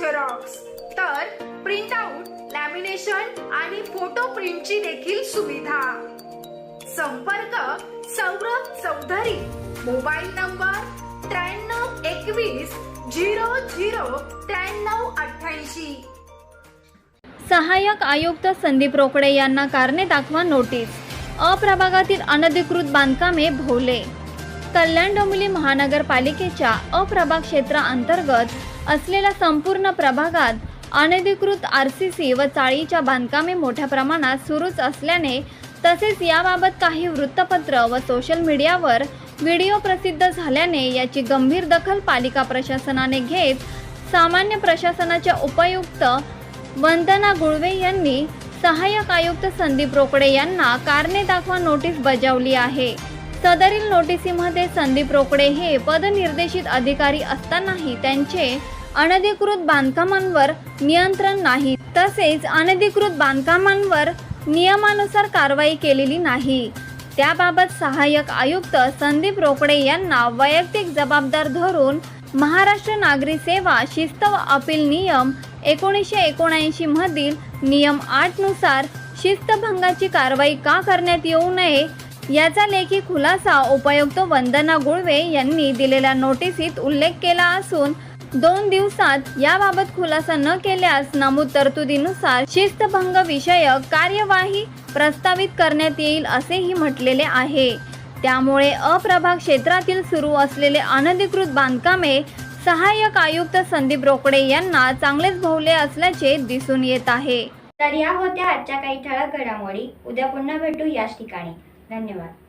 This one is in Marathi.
झेरॉक्स तर प्रिंट आउट लॅमिनेशन आणि फोटो प्रिंटची देखील सुविधा. संपर्क सौरभ चौधरी. मोबाईल नंबर त्र्याण्णव एकवीस झिरो झिरो त्र्याण्णव अठ्ठ्याऐंशी. सहाय्यक आयुक्त संदीप रोकडे यांना कारणे दाखवा नोटीस. अप्रभागातील अनधिकृत बांधकामे भोवले. कल्याण डोंबिवली महानगरपालिकेच्या अप्रभाग क्षेत्राअंतर्गत असलेल्या संपूर्ण प्रभागात अनधिकृत आर सी सी व चाळीच्या बांधकामे मोठ्या प्रमाणात सुरूच असल्याने तसेच याबाबत काही वृत्तपत्र व सोशल मीडियावर व्हिडिओ प्रसिद्ध झाल्याने याची गंभीर दखल पालिका प्रशासनाने घेत सामान्य प्रशासनाच्या उपायुक्त वंदना गुळवे यांनी सहाय्यक आयुक्त संदीप रोकडे यांना कारणे दाखवा नोटीस बजावली आहे. सदरील नोटिसीमध्ये संदीप रोकडे हे पदनिर्देशित अधिकारी असतानाही त्यांचे अनधिकृत बांधकामांवर नियंत्रण नाही. तसेच अनधिकृत बांधकामांवर नियमानुसार कारवाई केलेली नाही. त्याबाबत सहाय्यक आयुक्त संदीप रोकडे यांना वैयक्तिक जबाबदार धरून महाराष्ट्र नागरी सेवा शिस्त व अपील नियम एकोणीसशे एकोणऐंशी मधील नियम आठनुसार शिस्तभंगाची कारवाई का करण्यात येऊ नये याचा लेखी खुलासा उपायुक्त वंदना गुळवे यांनी दिलेल्या नोटिसीत उल्लेख केला असून दोन दिवसात याबाबत खुलासा न केल्यास नमूद तरतुदीनुसार शिस्तभंग विषयक कार्यवाही प्रस्तावित करण्यात येईल असेही म्हटलेले आहे. त्यामुळे अप्रभाग क्षेत्रातील सुरू असलेले अनधिकृत बांधकामे सहाय्यक आयुक्त संदीप रोकडे यांना चांगलेच भोवले असल्याचे दिसून येत आहे. तर या होत्या आजच्या काही ठळक घडामोडी. उद्या पुन्हा भेटू याच ठिकाणी. धन्यवाद